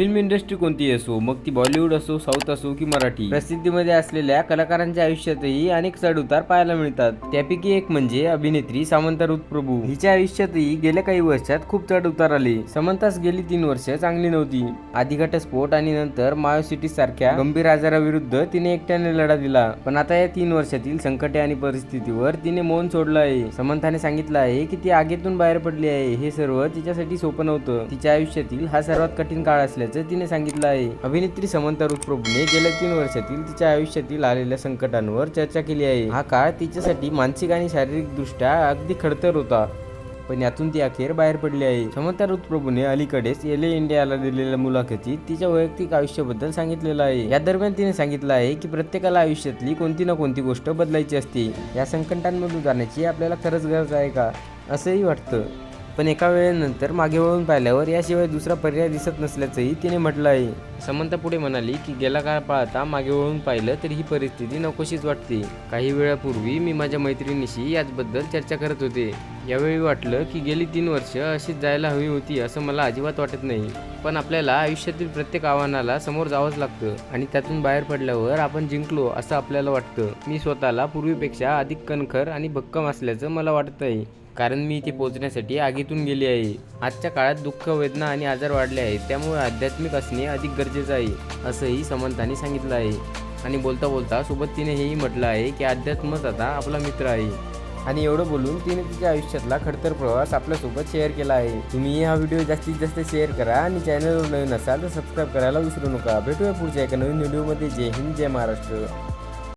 Film industry कोणतीही असो मग ती बॉलिवूड असो साऊथ असो की मराठी? प्रसिद्धीमध्ये असलेल्या कलाकारांच्या आयुष्यातही अनेक चढउतार पाहायला मिळतात. त्यापैकी एक म्हणजे अभिनेत्री सामंता रुत प्रभू. हिच्या आयुष्यातही गेल्या काही वर्षात खूप चढउतार आले. समंतास गेली तीन वर्ष चांगली नव्हती. आधी घटस्फोट आणि नंतर मायोसिटी सारख्या गंभीर आजाराविरुद्ध तिने एकट्याने लढा दिला. पण आता या तीन वर्षातील संकटे आणि परिस्थितीवर तिने मौन सोडलं आहे. समंताने सांगितलं आहे की ती आगेतून बाहेर पडली आहे. हे सर्व तिच्यासाठी सोपं नव्हतं. तिच्या आयुष्यातील हा सर्वात कठीण काळ असल्याचं तिने सांगितलं आहे. अभिनेत्री समंता रुत प्रभूने गेल्या तीन वर्षातील तिच्या आयुष्यातील आलेल्या संकटांवर चर्चा केली आहे. हा काळ तिच्यासाठी मानसिक आणि शारीरिक दृष्ट्या अगदी खडतर होता पण यातून ती अखेर बाहेर पडली आहे. समंता रुत प्रभूने अलीकडेच एल इंडियाला दिलेल्या मुलाखतीत तिच्या वैयक्तिक आयुष्याबद्दल सांगितलेलं आहे. या दरम्यान तिने सांगितलं आहे की प्रत्येकाला आयुष्यातली कोणती ना कोणती गोष्ट बदलायची असते. या संकटांमधून जाण्याची आपल्याला खरंच गरज आहे का? असंही वाटतं. पण एका वेळेनंतर मागे वळून पाहिल्यावर याशिवाय दुसरा पर्याय दिसत नसल्याचंही तिने म्हटलं आहे. समंता पुढे म्हणाली की गेला काळ पाळता मागे वळून पाहिलं तर ही परिस्थिती नकोशीच वाटते. काही वेळापूर्वी मी माझ्या मैत्रिणीशी याचबद्दल चर्चा करत होते. यावेळी वाटलं की गेली तीन वर्ष अशीच जायला हवी होती असं मला अजिबात वाटत नाही. पण आपल्याला आयुष्यातील प्रत्येक आव्हानाला समोर जावंच लागतं आणि त्यातून बाहेर पडल्यावर आपण जिंकलो असं आपल्याला वाटतं. मी स्वतःला पूर्वीपेक्षा अधिक कणखर आणि भक्कम असल्याचं मला वाटत आहे कारण मी इथे पोहोचण्यासाठी आगीतून गेली आहे. आजच्या काळात दुःख वेदना आणि आजार वाढले आहेत. त्यामुळे आध्यात्मिक असणे अधिक गरजेचं आहे असंही समंतांनी सांगितलं आहे. आणि बोलता बोलता सोबत तिने हेही म्हटलं आहे की अध्यात्मच आता आपला मित्र आहे. आणि एवढं बोलून तिने तिच्या आयुष्यातला खडतर प्रवास आपल्यासोबत शेअर केला आहे. तुम्ही हा व्हिडिओ जास्तीत जास्त शेअर करा आणि चॅनलवर नवीन असाल तर सबस्क्राईब करायला विसरू नका. भेटूया पुढच्या एका नवीन व्हिडिओमध्ये जय हिंद जय महाराष्ट्र.